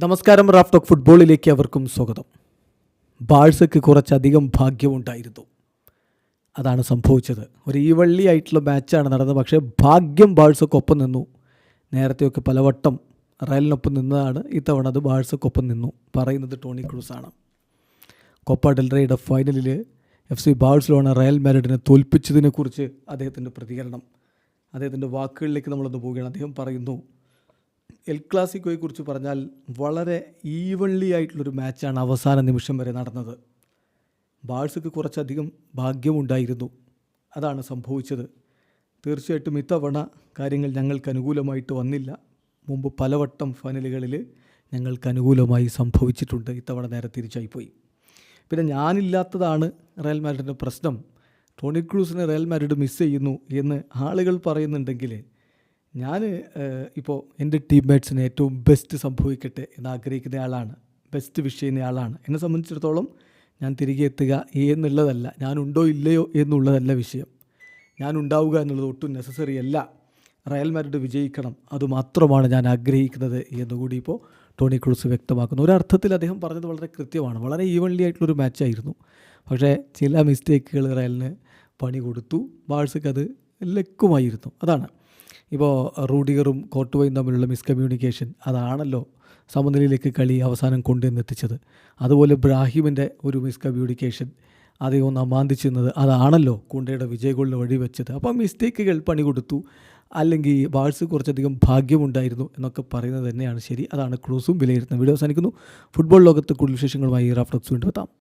നമസ്കാരം Raf talk ഫുട്ബോളിലേക്ക് അവർക്കും സ്വാഗതം. ബാഴ്സയ്ക്ക് കുറച്ചധികം ഭാഗ്യമുണ്ടായിരുന്നു. അതാണ് സംഭവിച്ചത്. ഒരു ഈ വള്ളി ആയിട്ടുള്ള മാച്ചാണ് നടന്നത്. പക്ഷേ ഭാഗ്യം ബാഴ്സക്കൊപ്പം നിന്നു. നേരത്തെയൊക്കെ പലവട്ടം റയലിനൊപ്പം നിന്നതാണ്. ഇത്തവണ അത് ബാഴ്സക്കൊപ്പം നിന്നു. പറയുന്നത് ടോണി ക്രൂസാണ്. കൊപ്പ ഡെൽറയുടെ ഫൈനലിൽ എഫ് സി ബാഴ്സലോണ റയൽ മാരിഡിനെ തോൽപ്പിച്ചതിനെക്കുറിച്ച് അദ്ദേഹത്തിന്റെ പ്രതികരണം. അദ്ദേഹത്തിന്റെ വാക്കുകളിലേക്ക് നമ്മളൊന്ന് പോവുകയാണ്. അദ്ദേഹം പറയുന്നു എൽ ക്ലാസിക്കോയെക്കുറിച്ച് പറഞ്ഞാൽ വളരെ ഈവൺലി ആയിട്ടുള്ളൊരു മാച്ചാണ് അവസാന നിമിഷം വരെ നടന്നത്. ബാഴ്സക്ക് കുറച്ചധികം ഭാഗ്യമുണ്ടായിരുന്നു. അതാണ് സംഭവിച്ചത്. തീർച്ചയായിട്ടും ഇത്തവണ കാര്യങ്ങൾ ഞങ്ങൾക്ക് അനുകൂലമായിട്ട് വന്നില്ല. മുമ്പ് പലവട്ടം ഫൈനലുകളിൽ ഞങ്ങൾക്ക് അനുകൂലമായി സംഭവിച്ചിട്ടുണ്ട്. ഇത്തവണ നേരെ തിരിച്ചായിപ്പോയി. പിന്നെ ഞാനില്ലാത്തതാണ് റയൽ മാഡ്രിഡിന്റെ പ്രശ്നം. ടോണി ക്രൂസിനെ റയൽ മാഡ്രിഡ് മിസ് ചെയ്യുന്നു എന്ന് ആളുകൾ പറയുന്നുണ്ടെങ്കിൽ ഞാൻ ഇപ്പോൾ എന്റെ ടീംമേറ്റ്സിന് ഏറ്റവും ബെസ്റ്റ് സംഭവിക്കട്ടെ എന്ന് ആഗ്രഹിക്കുന്ന ആളാണ്. ബെസ്റ്റ് വിഷ് ചെയ്യുന്ന ആളാണ്. എന്നെ സംബന്ധിച്ചിടത്തോളം ഞാൻ തിരികെ എത്തുക എന്നുള്ളതല്ല ഞാനുണ്ടോ ഇല്ലയോ എന്നുള്ളതല്ല വിഷയം. ഞാൻ ഉണ്ടാവുക എന്നുള്ളത് ഒട്ടും നെസസറി അല്ല. റയൽ മാഡ്രിഡ് വിജയിക്കണം അതുമാത്രമാണ് ഞാൻ ആഗ്രഹിക്കുന്നത് എന്നുകൂടി ഇപ്പോൾ ടോണി ക്രൂസ് വ്യക്തമാക്കുന്നു. ഒരർത്ഥത്തിൽ അദ്ദേഹം പറഞ്ഞത് വളരെ കൃത്യമാണ്. വളരെ ഈവൺലി ആയിട്ടുള്ളൊരു മാച്ചായിരുന്നു പക്ഷേ ചില മിസ്റ്റേക്കുകൾ റയലിന് പണി കൊടുത്തു. ബാഴ്സക്ക് അത് ലക്കുമായിരുന്നു. അതാണ്. ഇപ്പോൾ റൂഡിഗറും കോട്ടുവയും തമ്മിലുള്ള മിസ്കമ്മ്യൂണിക്കേഷൻ അതാണല്ലോ സമനിലയിലേക്ക് കളി അവസാനം കൊണ്ടുവന്നെത്തിച്ചത്. അതുപോലെ ബ്രാഹിമിന്റെ ഒരു മിസ്കമ്മ്യൂണിക്കേഷൻ അദ്ദേഹം അമാന്തിച്ചിരുന്നത് അതാണല്ലോ കുണ്ടയുടെ വിജയഗോളിന് വഴിവെച്ചത്. അപ്പോൾ മിസ്റ്റേക്കുകൾ പണി കൊടുത്തു അല്ലെങ്കിൽ ബാഴ്സ് കുറച്ചധികം ഭാഗ്യമുണ്ടായിരുന്നു എന്നൊക്കെ പറയുന്നത് തന്നെയാണ് ശരി. അതാണ് ക്രൂസും വിലയിരുത്തുന്നത് വീഡിയോ അവസാനിക്കുന്നു. ഫുട്ബോൾ ലോകത്ത് കൂടുതൽ വിശേഷങ്ങളുമായി റാഫ്ലക്സ് വീണ്ടും എത്താം.